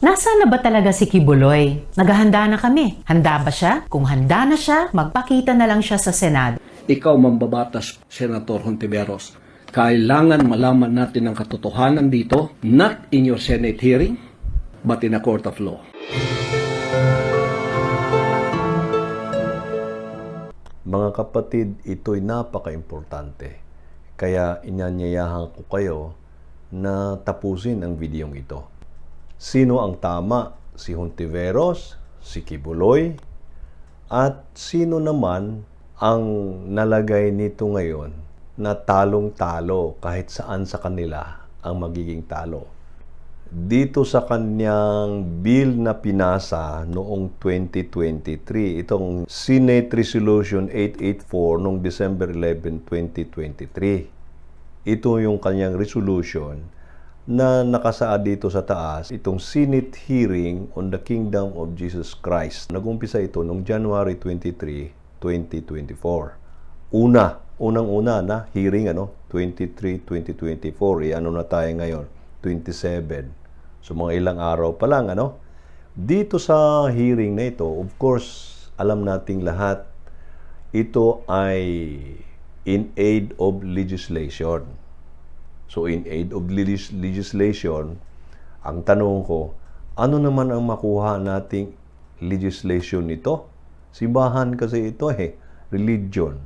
Nasaan na ba talaga si Kibuloy? Naghahanda na kami. Handa ba siya? Kung handa na siya, magpakita na lang siya sa Senado. Ikaw, mambabatas, Senator Hontiveros, kailangan malaman natin ang katotohanan dito, not in your Senate hearing, but in a court of law. Mga kapatid, ito'y napaka-importante. Kaya inanyayahan ko kayo na tapusin ang videong ito. Sino ang tama? Si Hontiveros, si Kibuloy, at sino naman ang nalagay nito ngayon na talong-talo kahit saan sa kanila ang magiging talo? dito sa kanyang bill na pinasa noong 2023, itong Senate Resolution 884 noong December 11, 2023. Ito yung kanyang resolution na nakasaad dito sa taas, itong Senate hearing on the Kingdom of Jesus Christ. Nagumpisa ito noong January 23, 2024. Una, unang-una na hearing ano, 23, 2024. E ano na tayo ngayon? 27. So mga ilang araw pa lang ano. Dito sa hearing na ito, of course, alam nating lahat ito ay in aid of legislation. So in aid of legis- legislation, ang tanong ko, ano naman ang makuha nating legislation nito? Simbahan kasi ito eh, religion.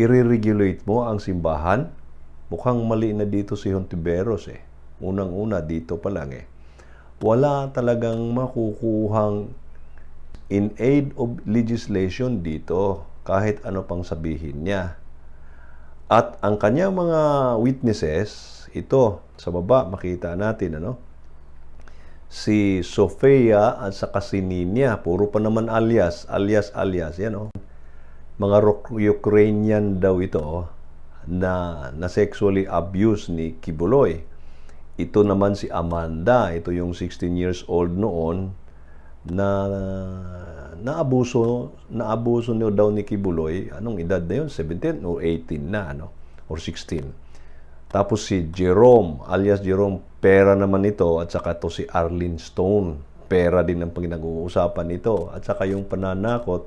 I-regulate mo ang simbahan? Mukhang mali na dito si Hontiveros eh. Unang-una dito pa lang eh. Wala talagang makukuhang in aid of legislation dito kahit ano pang sabihin niya. At ang kanyang mga witnesses, ito sa baba makita natin ano. Si Sofia at saka si Ninya, puro pa naman alias, alias alias yan oh. Mga Ukrainian daw ito oh, na na sexually abused ni Kibuloy. Ito naman si Amanda, ito yung 16 years old noon na naabuso naabuso niyo daw ni Kibuloy anong edad na yun 17 o 18 na ano or 16 tapos si Jerome alias Jerome pera naman ito at saka to si Arlene Stone pera din ang pinag-uusapan nito at saka yung pananakot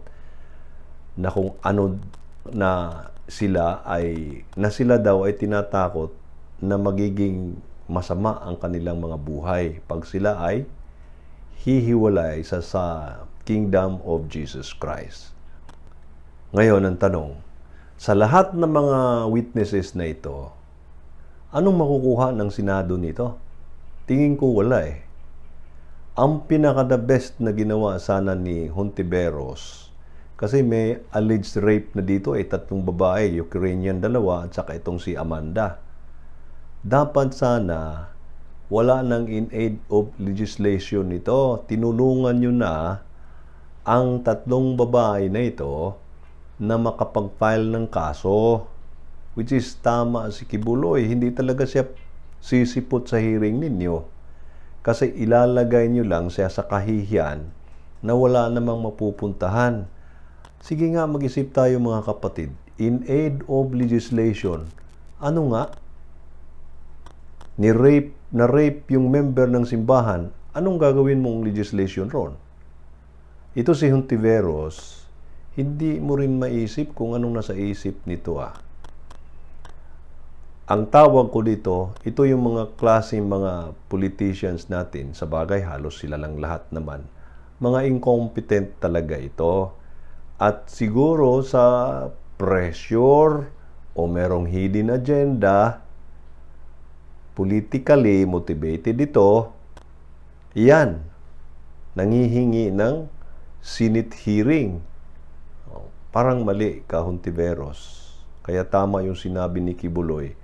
na kung ano na sila ay na sila daw ay tinatakot na magiging masama ang kanilang mga buhay pag sila ay hihiwalay sa sa kingdom of Jesus Christ. Ngayon ang tanong, sa lahat ng mga witnesses na ito, anong makukuha ng Senado nito? Tingin ko wala eh. Ang pinaka-the best na ginawa sana ni Hontiveros, kasi may alleged rape na dito ay tatlong babae, Ukrainian dalawa at saka itong si Amanda. Dapat sana wala nang in aid of legislation nito. Tinulungan nyo na ang tatlong babae na ito na makapag-file ng kaso. Which is tama si Kibuloy. Hindi talaga siya sisipot sa hearing ninyo. Kasi ilalagay nyo lang siya sa kahihiyan na wala namang mapupuntahan. Sige nga, mag-isip tayo mga kapatid. In aid of legislation, ano nga? Ni-rape, na-rape yung member ng simbahan, anong gagawin mong legislation ron? Ito si Hontiveros, hindi mo rin maisip kung anong nasa isip nito ah. Ang tawag ko dito, ito yung mga klaseng mga politicians natin, sa bagay halos sila lang lahat naman. Mga incompetent talaga ito. At siguro sa pressure o merong hidden agenda, politically motivated ito, yan, nangihingi ng Senate hearing. Parang mali ka, Hontiveros. Kaya tama yung sinabi ni Kibuloy,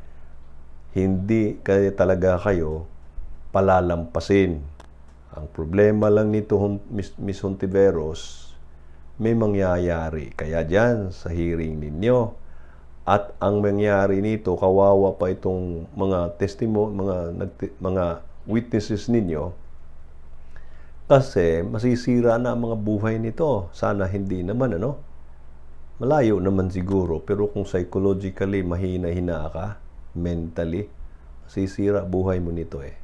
hindi kaya talaga kayo palalampasin. Ang problema lang nito, Miss, Hontiveros, may mangyayari. Kaya dyan, sa hearing ninyo, at ang mangyari nito, kawawa pa itong mga testimony, mga, mga witnesses ninyo, kasi masisira na ang mga buhay nito. Sana hindi naman, ano? Malayo naman siguro, pero kung psychologically mahina-hina ka, mentally, masisira buhay mo nito eh.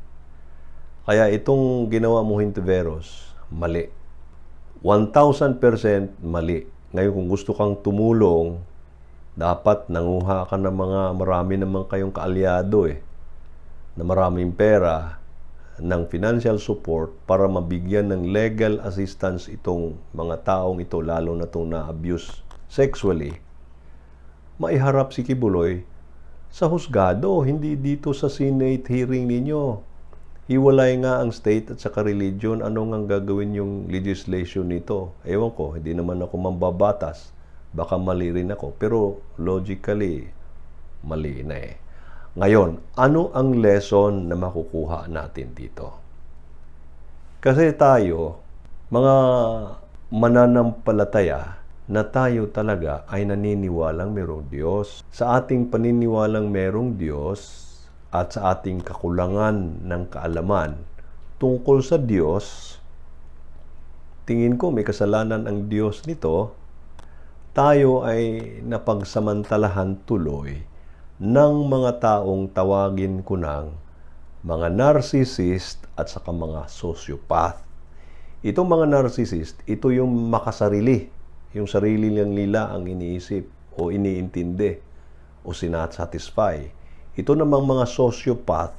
Kaya itong ginawa mo Hintiveros, mali. 1,000% mali. Ngayon kung gusto kang tumulong, dapat nanguha ka ng mga marami naman kayong kaalyado eh na maraming pera ng financial support para mabigyan ng legal assistance itong mga taong ito, lalo na itong na-abuse sexually, maiharap si Kibuloy sa husgado, hindi dito sa Senate hearing ninyo. Hiwalay nga ang state at saka religion. Ano nga gagawin yung legislation nito? Ewan ko, hindi naman ako mambabatas. Baka mali rin ako. Pero logically, mali na eh. Ngayon, ano ang lesson na makukuha natin dito? Kasi tayo, mga mananampalataya, na tayo talaga ay naniniwalang merong Diyos. Sa ating paniniwalang merong Diyos at sa ating kakulangan ng kaalaman tungkol sa Diyos, tingin ko may kasalanan ang Diyos nito, tayo ay napagsamantalahan tuloy ng mga taong tawagin ko ng mga narcissist at saka mga sociopath. Itong mga narcissist, ito yung makasarili. Yung sarili lang nila ang iniisip o iniintindi o sinasatisfy. Ito namang mga sociopath,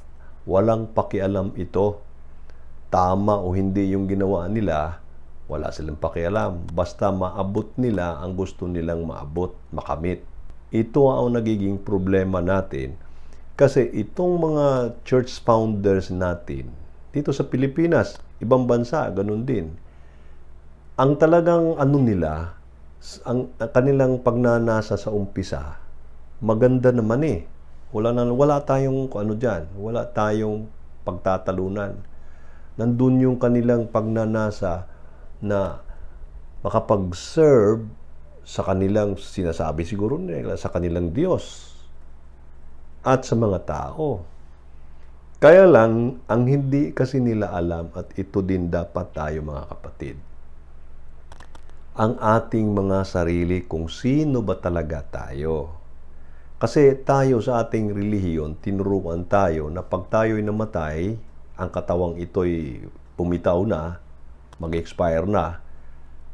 walang pakialam ito. Tama o hindi yung ginawa nila, wala silang pakialam. Basta maabot nila ang gusto nilang maabot, makamit. Ito ang nagiging problema natin kasi itong mga church founders natin, dito sa Pilipinas, ibang bansa, ganun din. Ang talagang ano nila, ang, ang kanilang pagnanasa sa umpisa, maganda naman eh. Wala, na, wala tayong ano dyan, wala tayong pagtatalunan. Nandun yung kanilang pagnanasa na makapag-serve sa kanilang sinasabi siguro nila sa kanilang Diyos at sa mga tao. Kaya lang, ang hindi kasi nila alam at ito din dapat tayo mga kapatid. Ang ating mga sarili kung sino ba talaga tayo. Kasi tayo sa ating relihiyon, tinuruan tayo na pag tayo'y namatay, ang katawang ito'y pumitaw na, mag-expire na,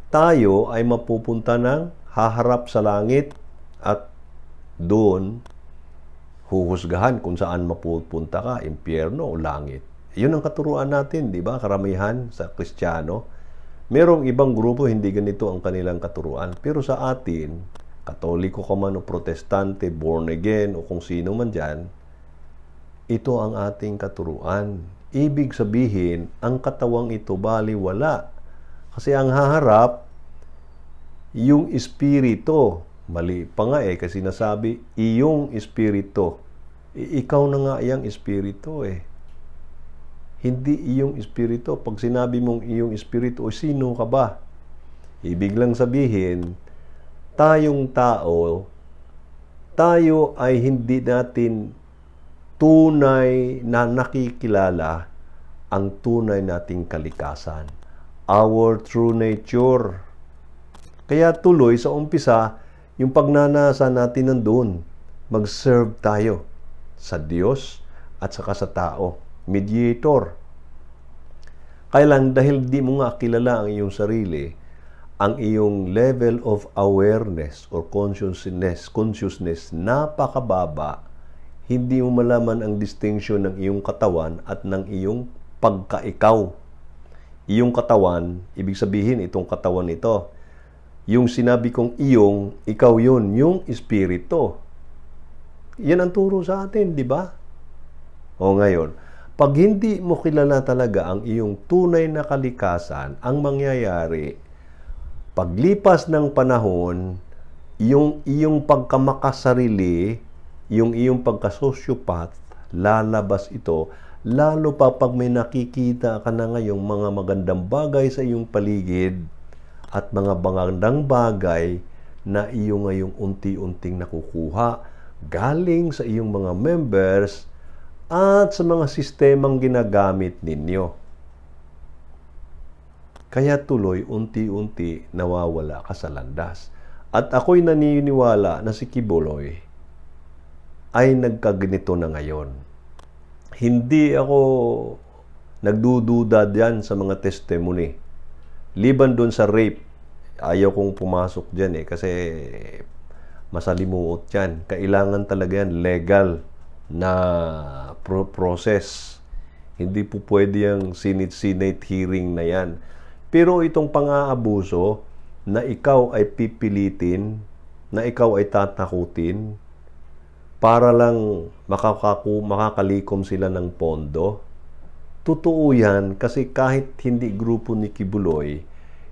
tayo ay mapupunta ng haharap sa langit at doon huhusgahan kung saan mapupunta ka, impyerno o langit. Yun ang katuruan natin, di ba? Karamihan sa Kristiyano. Merong ibang grupo, hindi ganito ang kanilang katuruan. Pero sa atin, katoliko ka man o protestante, born again o kung sino man dyan, ito ang ating katuruan. Ibig sabihin, ang katawang ito bali wala. Kasi ang haharap, yung espiritu, mali pa nga eh, kasi nasabi, iyong espiritu. I- ikaw na nga iyang espiritu eh. Hindi iyong espiritu. Pag sinabi mong iyong espiritu, o sino ka ba? Ibig lang sabihin, tayong tao, tayo ay hindi natin tunay na nakikilala ang tunay nating kalikasan. Our true nature. Kaya tuloy sa umpisa, yung pagnanasa natin nandun, mag-serve tayo sa Diyos at saka sa tao. Mediator. Kaya dahil di mo nga kilala ang iyong sarili, ang iyong level of awareness or consciousness, consciousness napakababa, hindi mo malaman ang distinction ng iyong katawan at ng iyong pagkaikaw. Iyong katawan, ibig sabihin itong katawan ito, yung sinabi kong iyong, ikaw yun, yung espiritu. Yan ang turo sa atin, di ba? O ngayon, pag hindi mo kilala talaga ang iyong tunay na kalikasan, ang mangyayari, paglipas ng panahon, yung iyong pagkamakasarili, yung iyong pagkasosyopath, lalabas ito, lalo pa pag may nakikita ka na ngayong mga magandang bagay sa iyong paligid at mga magandang bagay na iyo ngayong unti-unting nakukuha galing sa iyong mga members at sa mga sistemang ginagamit ninyo. Kaya tuloy, unti-unti nawawala ka sa landas. At ako'y naniniwala na si Kibuloy ay nagkaganito na ngayon. Hindi ako nagdududa diyan sa mga testimony. Liban doon sa rape, ayaw kong pumasok diyan eh kasi masalimuot yan. Kailangan talaga yan legal na pro- process. Hindi po pwede yung sinit-sinate hearing na yan. Pero itong pang-aabuso na ikaw ay pipilitin, na ikaw ay tatakutin, para lang makakaku, makakalikom sila ng pondo, totoo yan kasi kahit hindi grupo ni Kibuloy,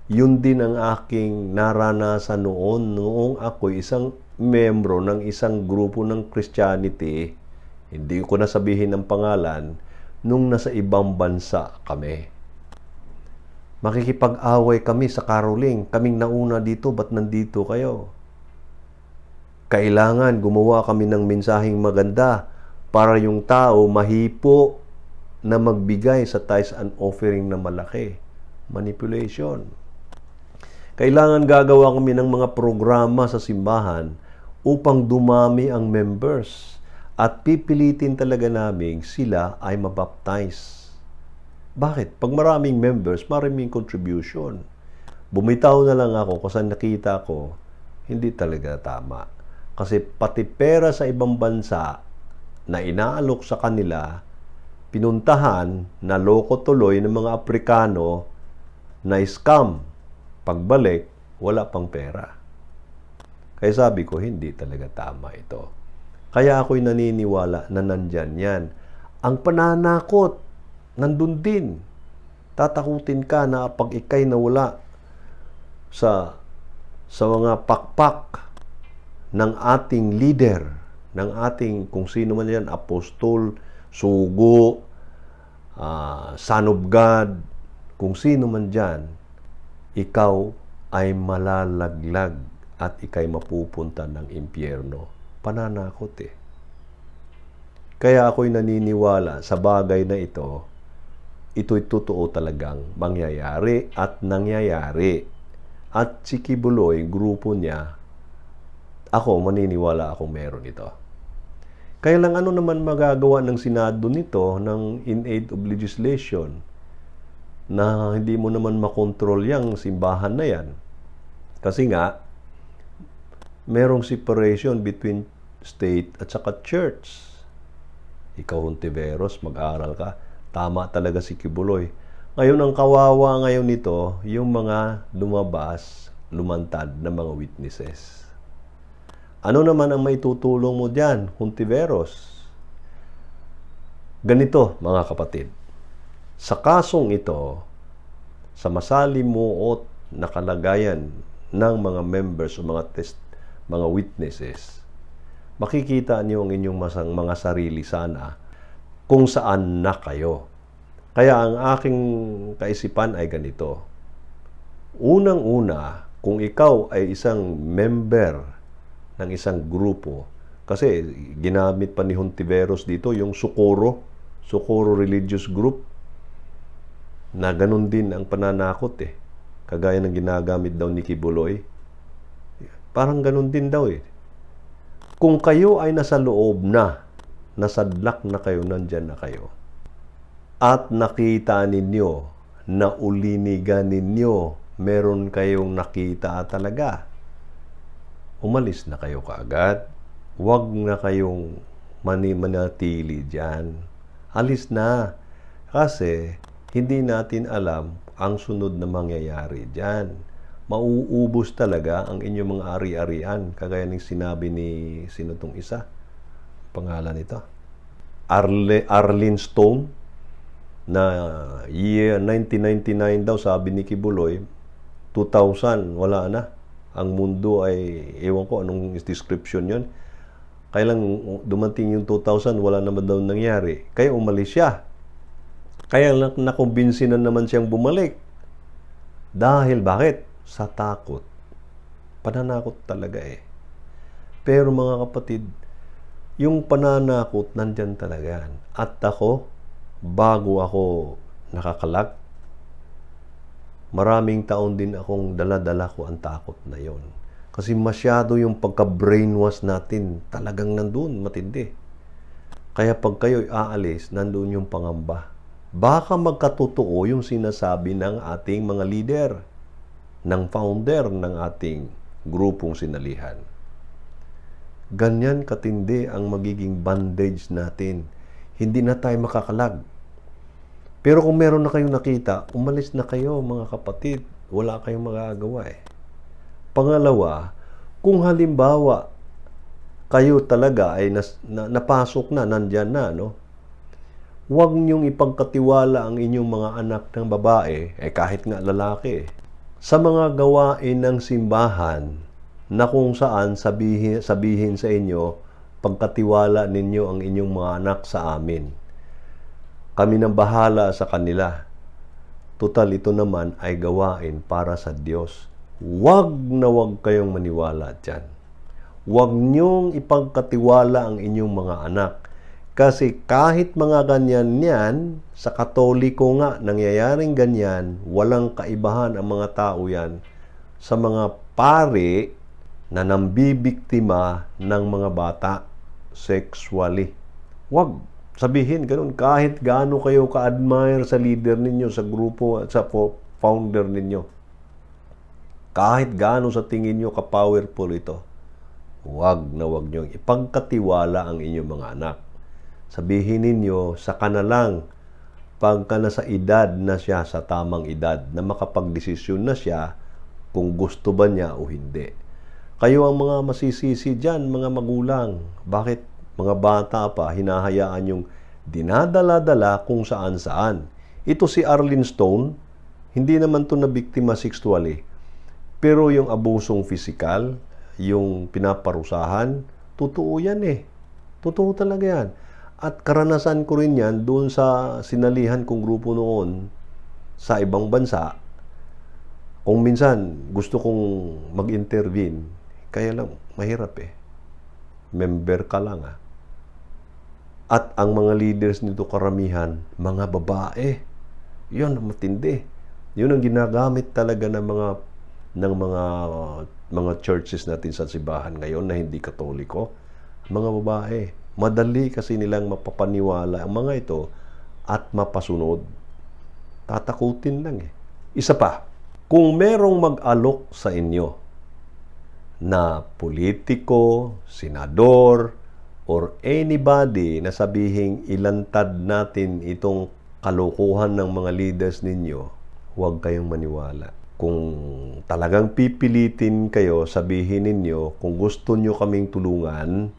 yun din ang aking naranasan noon noong ako isang membro ng isang grupo ng Christianity, hindi ko na sabihin ang pangalan, nung nasa ibang bansa kami. Makikipag-away kami sa caroling. Kaming nauna dito, ba't nandito kayo? Kailangan gumawa kami ng mensaheng maganda para yung tao mahipo na magbigay sa tithes and offering na malaki. Manipulation. Kailangan gagawa kami ng mga programa sa simbahan upang dumami ang members at pipilitin talaga namin sila ay mabaptize. Bakit? Pag maraming members, maraming contribution. Bumitaw na lang ako kasi nakita ko, hindi talaga tama. Kasi pati pera sa ibang bansa na inaalok sa kanila, pinuntahan na loko tuloy ng mga Aprikano na scam. Pagbalik, wala pang pera. Kaya sabi ko, hindi talaga tama ito. Kaya ako'y naniniwala na nandyan yan. Ang pananakot, nandun din. Tatakutin ka na pag ikay nawala sa sa mga pakpak ng ating leader, ng ating kung sino man yan, apostol, sugo, ah, son of God, kung sino man dyan, ikaw ay malalaglag at ikay mapupunta ng impyerno. Pananakot eh. Kaya ako'y naniniwala sa bagay na ito, ito'y totoo talagang mangyayari at nangyayari. At si Kibuloy, grupo niya, ako maniniwala akong meron ito. Kaya lang ano naman magagawa ng Senado nito ng in aid of legislation na hindi mo naman makontrol yung simbahan na yan. Kasi nga, merong separation between state at saka church. Ikaw, Hontiveros, mag-aral ka. Tama talaga si Kibuloy. Ngayon, ang kawawa ngayon nito, yung mga lumabas, lumantad na mga witnesses. Ano naman ang maitutulong mo dyan, Hontiveros? Ganito, mga kapatid. Sa kasong ito, sa masalimuot na kalagayan ng mga members o mga test, mga witnesses, makikita niyo ang inyong masang mga sarili sana kung saan na kayo. Kaya ang aking kaisipan ay ganito. Unang-una, kung ikaw ay isang member ng isang grupo, kasi ginamit pa ni Hontiveros dito yung Socorro, Socorro Religious Group, na ganun din ang pananakot eh. Kagaya ng ginagamit daw ni Kibuloy. Parang ganun din daw eh. Kung kayo ay nasa loob na, nasadlak na kayo, nandyan na kayo, at nakita ninyo na ulinigan ninyo, meron kayong nakita talaga, umalis na kayo kaagad. Huwag na kayong mani manatili dyan. Alis na. Kasi hindi natin alam ang sunod na mangyayari dyan. Mauubos talaga ang inyong mga ari-arian. Kagaya ng sinabi ni sino tong isa. Pangalan nito. Arle, Arlene Stone na year 1999 daw sabi ni Kibuloy 2000 wala na ang mundo ay ewan ko anong description yon kaya lang dumating yung 2000 wala naman daw nangyari kaya umalis siya kaya nakumbinsi na naman siyang bumalik dahil bakit sa takot pananakot talaga eh pero mga kapatid yung pananakot nandyan talaga at ako bago ako nakakalag, maraming taon din akong dala-dala ko ang takot na yon. Kasi masyado yung pagka-brainwash natin talagang nandun, matindi. Kaya pag kayo aalis, nandun yung pangamba. baka magkatotoo yung sinasabi ng ating mga leader, ng founder ng ating grupong sinalihan. Ganyan katindi ang magiging bandage natin. Hindi na tayo makakalag. Pero kung meron na kayong nakita, umalis na kayo mga kapatid. Wala kayong magagawa eh. Pangalawa, kung halimbawa kayo talaga ay nas, na, napasok na, nandyan na, no? Huwag niyong ipagkatiwala ang inyong mga anak ng babae, eh kahit nga lalaki, sa mga gawain ng simbahan na kung saan sabihin, sabihin sa inyo, pagkatiwala ninyo ang inyong mga anak sa amin. Kami nang bahala sa kanila. Total ito naman ay gawain para sa Diyos. Huwag na huwag kayong maniwala dyan. Huwag niyong ipagkatiwala ang inyong mga anak. Kasi kahit mga ganyan yan, sa katoliko nga, nangyayaring ganyan, walang kaibahan ang mga tao yan sa mga pare na nambibiktima ng mga bata sexually. Huwag sabihin ganun, kahit gaano kayo ka-admire sa leader ninyo, sa grupo, sa fo- founder ninyo. Kahit gaano sa tingin nyo ka-powerful ito, huwag na huwag nyo ipagkatiwala ang inyong mga anak. Sabihin ninyo sa kanalang pagka nasa edad na siya sa tamang edad na makapagdesisyon na siya kung gusto ba niya o hindi. Kayo ang mga masisisi dyan, mga magulang. Bakit mga bata pa hinahayaan yung dinadala-dala kung saan-saan? Ito si Arlene Stone, hindi naman to na biktima sexually. Pero yung abusong fisikal, yung pinaparusahan, totoo yan eh. Totoo talaga yan. At karanasan ko rin yan doon sa sinalihan kong grupo noon sa ibang bansa. Kung minsan gusto kong mag-intervene, kaya lang mahirap eh. Member ka lang ah. At ang mga leaders nito karamihan, mga babae. Yun ang matindi. Yun ang ginagamit talaga ng mga ng mga mga churches natin sa sibahan ngayon na hindi katoliko. Mga babae. Madali kasi nilang mapapaniwala ang mga ito at mapasunod. Tatakutin lang eh. Isa pa, kung merong mag-alok sa inyo na politiko, senador, or anybody na sabihing ilantad natin itong kalokohan ng mga leaders ninyo, huwag kayong maniwala. Kung talagang pipilitin kayo, sabihin ninyo, kung gusto nyo kaming tulungan,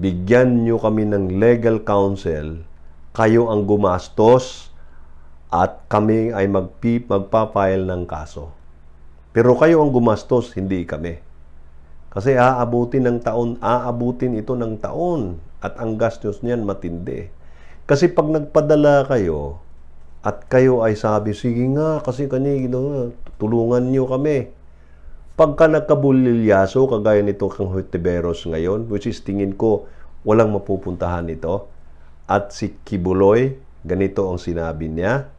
bigyan nyo kami ng legal counsel, kayo ang gumastos, at kami ay magpi, magpapile ng kaso. Pero kayo ang gumastos, hindi kami. Kasi aabutin ng taon, aabutin ito ng taon at ang gastos niyan matindi. Kasi pag nagpadala kayo at kayo ay sabi, sige nga, kasi kanino, tulungan niyo kami. Pagka nagkabulilyaso, kagaya nito kang Hotiberos ngayon, which is tingin ko walang mapupuntahan nito, at si Kibuloy, ganito ang sinabi niya,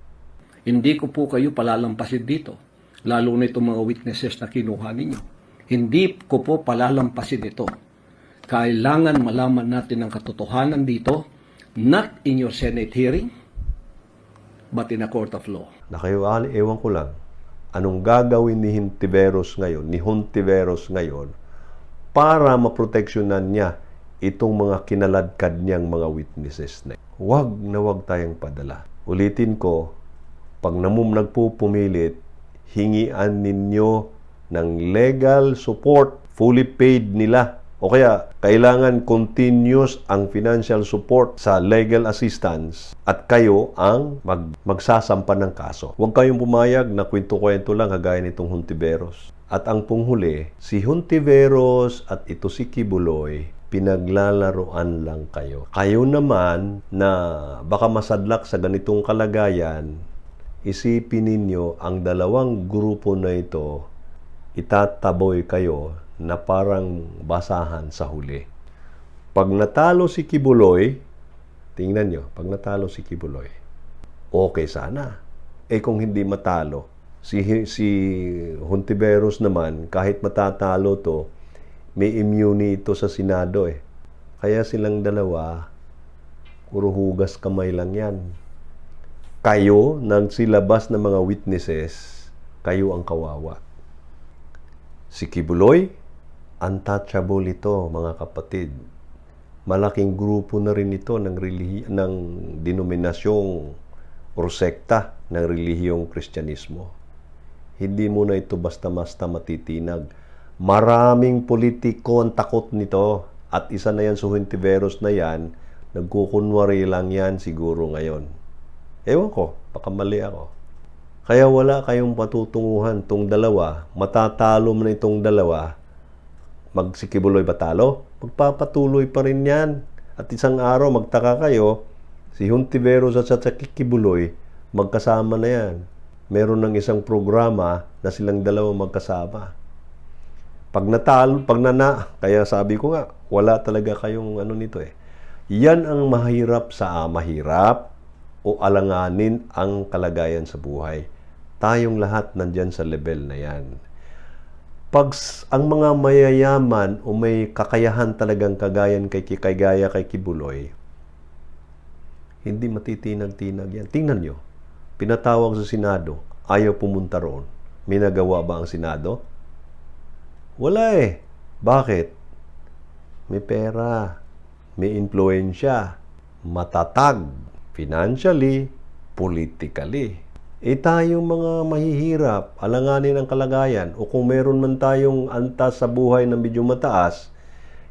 Hindi ko po kayo palalampasin dito. Lalo na itong mga witnesses na kinuha ninyo. Hindi ko po palalampasin ito. Kailangan malaman natin ang katotohanan dito, not in your Senate hearing, but in a court of law. na kayo, ah, ewan ko lang, anong gagawin ni Hintiveros ngayon, ni Hontiveros ngayon, para maproteksyonan niya itong mga kinaladkad niyang mga witnesses na. Huwag na huwag tayong padala. Ulitin ko, pag namum nagpupumilit, hingian ninyo ng legal support, fully paid nila. O kaya, kailangan continuous ang financial support sa legal assistance at kayo ang mag, magsasampa ng kaso. Huwag kayong pumayag na kwento-kwento lang kagaya nitong Huntiveros. At ang punghuli, si Huntiveros at ito si Kibuloy, pinaglalaroan lang kayo. Kayo naman na baka masadlak sa ganitong kalagayan, isipin ninyo ang dalawang grupo na ito, itataboy kayo na parang basahan sa huli. Pag natalo si Kibuloy, tingnan nyo, pag natalo si Kibuloy, okay sana. Eh kung hindi matalo, si, si Hontiveros naman, kahit matatalo to, may immunity ito sa Senado eh. Kaya silang dalawa, puro hugas kamay lang yan. kayo, nagsilabas ng mga witnesses, kayo ang kawawa. Si Kibuloy, untouchable ito, mga kapatid. Malaking grupo na rin ito ng, relihi- ng denominasyong or sekta ng relihiyong Kristyanismo. Hindi mo na ito basta-basta matitinag. Maraming politiko ang takot nito. At isa na yan sa na yan, nagkukunwari lang yan siguro ngayon. Ewan ko, baka mali ako. Kaya wala kayong patutunguhan tong dalawa, matatalo man itong dalawa, magsikibuloy ba talo? Magpapatuloy pa rin yan. At isang araw, magtaka kayo, si Huntiveros at sa Kikibuloy, magkasama na yan. Meron ng isang programa na silang dalawa magkasama. Pag natalo, pag nana, kaya sabi ko nga, wala talaga kayong ano nito eh. Yan ang mahirap sa mahirap o alanganin ang kalagayan sa buhay. Tayong lahat nandyan sa level na yan. Pag ang mga mayayaman o may kakayahan talagang kagayan kay kagaya kay Kibuloy, hindi matitinag-tinag yan. Tingnan nyo, pinatawag sa Senado, ayaw pumunta roon. May nagawa ba ang Senado? Wala eh. Bakit? May pera, may influensya, matatag, financially, politically. Eh tayong mga mahihirap, alanganin ang kalagayan, o kung meron man tayong antas sa buhay na medyo mataas,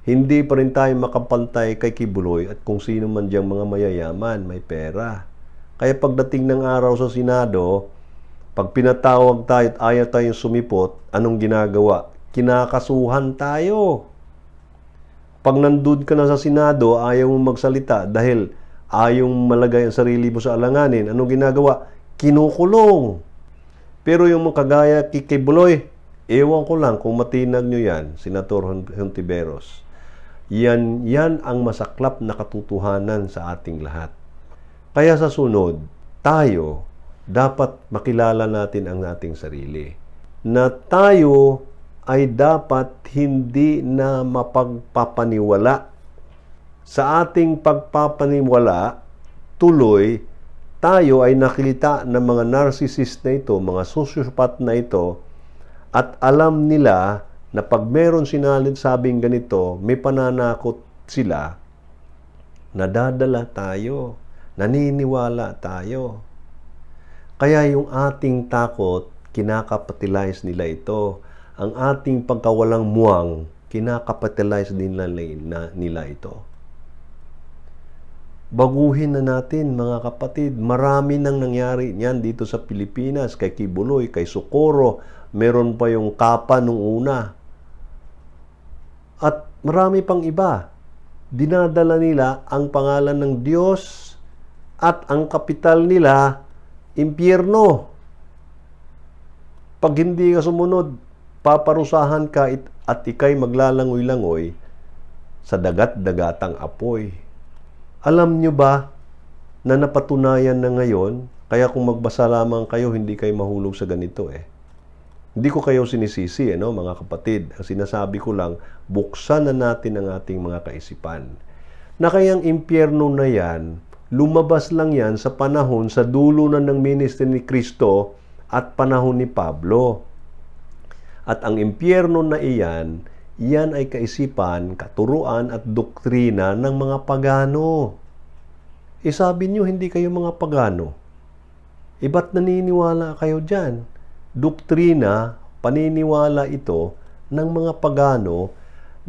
hindi pa rin tayo makapantay kay Kibuloy at kung sino man diyang mga mayayaman, may pera. Kaya pagdating ng araw sa Senado, pag pinatawag tayo at ayaw tayong sumipot, anong ginagawa? Kinakasuhan tayo. Pag nandun ka na sa Senado, ayaw mo magsalita dahil ayaw mong malagay ang sarili mo sa alanganin. Anong ginagawa? Kinukulong. Pero yung mga kagaya kay Buloy, ewan ko lang kung matinag nyo yan, Senator Hon- Hontiveros. Yan, yan ang masaklap na katotohanan sa ating lahat. Kaya sa sunod, tayo dapat makilala natin ang ating sarili. Na tayo ay dapat hindi na mapagpapaniwala. Sa ating pagpapaniwala, tuloy, tayo ay nakita ng mga narcissist na ito, mga sociopath na ito, at alam nila na pag meron sinalid sabing ganito, may pananakot sila, nadadala tayo, naniniwala tayo. Kaya yung ating takot, kinakapitalize nila ito. Ang ating pagkawalang muwang, kinakapitalize nila, nila ito. Baguhin na natin mga kapatid. Marami nang nangyari niyan dito sa Pilipinas. Kay Kibuloy, kay Socorro. Meron pa yung Kapa nung una. At marami pang iba. Dinadala nila ang pangalan ng Diyos at ang kapital nila, impyerno. Pag hindi ka sumunod, paparusahan ka at ikay maglalangoy-langoy sa dagat-dagatang apoy. Alam nyo ba na napatunayan na ngayon, kaya kung magbasa lamang kayo, hindi kayo mahulog sa ganito eh. Hindi ko kayo sinisisi, ano, mga kapatid. Ang sinasabi ko lang, buksan na natin ang ating mga kaisipan. Na kayang impyerno na yan, lumabas lang yan sa panahon, sa dulo na ng ministry ni Kristo at panahon ni Pablo. At ang impyerno na iyan, iyan ay kaisipan, katuruan at doktrina ng mga pagano. E sabi nyo, hindi kayo mga pagano. E naniniwala kayo dyan? Doktrina, paniniwala ito ng mga pagano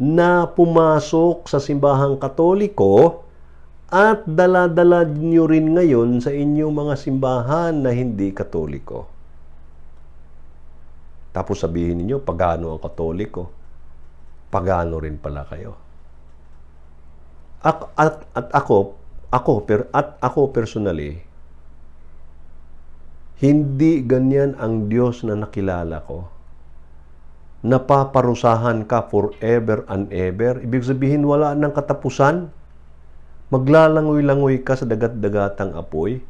na pumasok sa simbahang katoliko at dala-dala nyo rin ngayon sa inyong mga simbahan na hindi katoliko. Tapos sabihin niyo pagano ang katoliko. Pagano rin pala kayo. Ak- at, at ako, ako, per, at ako personally, hindi ganyan ang Diyos na nakilala ko. Napaparusahan ka forever and ever. Ibig sabihin, wala nang katapusan. Maglalangoy-langoy ka sa dagat-dagatang apoy.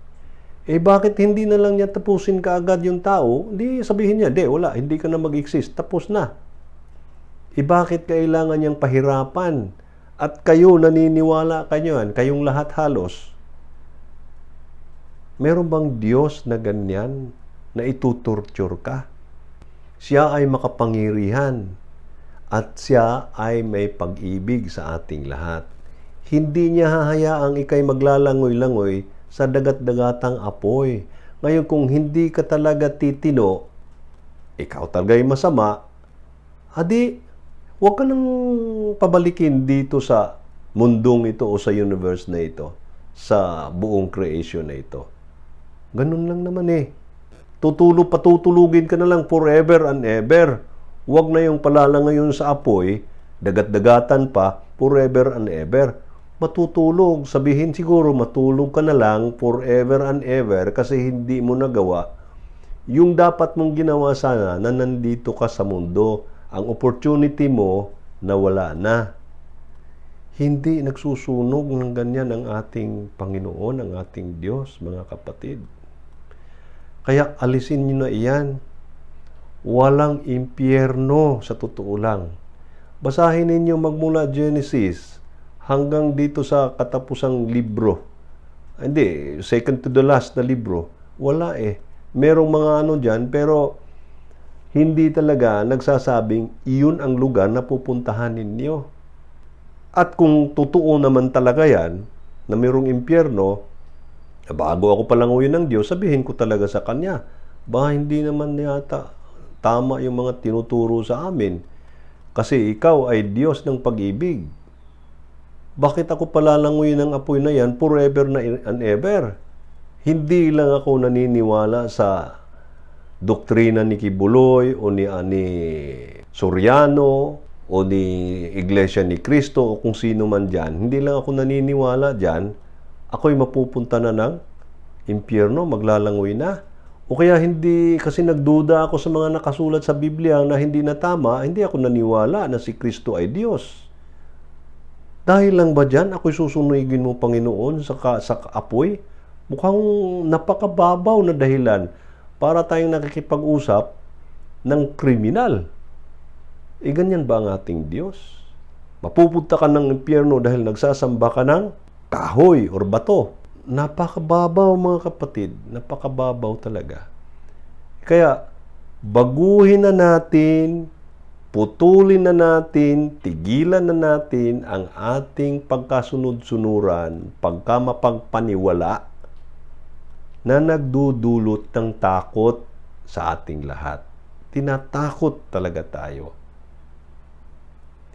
Eh bakit hindi na lang niya tapusin ka agad yung tao? Hindi sabihin niya, de, wala, hindi ka na mag-exist. Tapos na. Eh bakit kailangan niyang pahirapan? At kayo naniniwala kayo kayong lahat halos. Meron bang Diyos na ganyan na itutorture ka? Siya ay makapangyarihan at siya ay may pag-ibig sa ating lahat. Hindi niya hahayaang ikay maglalangoy-langoy sa dagat-dagatang apoy. Ngayon kung hindi ka talaga titino, ikaw talaga ay masama, adi, huwag ka nang pabalikin dito sa mundong ito o sa universe na ito, sa buong creation na ito. Ganun lang naman eh. Tutulo, patutulugin ka na lang forever and ever. Huwag na yung palala ngayon sa apoy, dagat-dagatan pa, forever and ever. Matutulog. Sabihin siguro, matulog ka na lang forever and ever kasi hindi mo nagawa yung dapat mong ginawa sana na nandito ka sa mundo. Ang opportunity mo nawala na. Hindi nagsusunog ng ganyan ang ating Panginoon, ang ating Diyos, mga kapatid. Kaya alisin niyo na iyan. Walang impyerno sa totoo lang. Basahin ninyo magmula Genesis hanggang dito sa katapusang libro. Hindi, second to the last na libro. Wala eh. Merong mga ano dyan, pero hindi talaga nagsasabing iyon ang lugar na pupuntahan ninyo. At kung totoo naman talaga yan, na mayroong impyerno, bago ako palanguyin ng Diyos, sabihin ko talaga sa Kanya, ba hindi naman yata tama yung mga tinuturo sa amin. Kasi ikaw ay Diyos ng pag-ibig. Bakit ako palalanguyin ng apoy na yan forever na and ever? Hindi lang ako naniniwala sa doktrina ni Kibuloy o ni ani Soriano o ni Iglesia ni Cristo o kung sino man dyan. Hindi lang ako naniniwala dyan. Ako'y mapupunta na ng impyerno, maglalangoy na. O kaya hindi, kasi nagduda ako sa mga nakasulat sa Biblia na hindi na tama, hindi ako naniwala na si Kristo ay Diyos. Dahil lang ba dyan, ako'y susunugin mo, Panginoon, sa, sa apoy? Mukhang napakababaw na dahilan para tayong nakikipag-usap ng kriminal. E ganyan ba ang ating Diyos? Mapupunta ka ng impyerno dahil nagsasamba ka ng kahoy or bato. Napakababaw mga kapatid. Napakababaw talaga. Kaya, baguhin na natin, putulin na natin, tigilan na natin ang ating pagkasunod-sunuran, pagkamapagpaniwala na nagdudulot ng takot sa ating lahat. Tinatakot talaga tayo.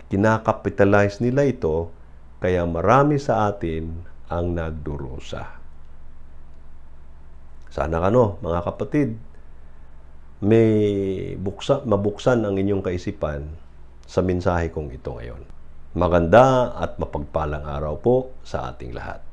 Kinakapitalize nila ito, kaya marami sa atin ang nagdurusa. Sana kano, mga kapatid, may buksa, mabuksan ang inyong kaisipan sa mensahe kong ito ngayon. Maganda at mapagpalang araw po sa ating lahat.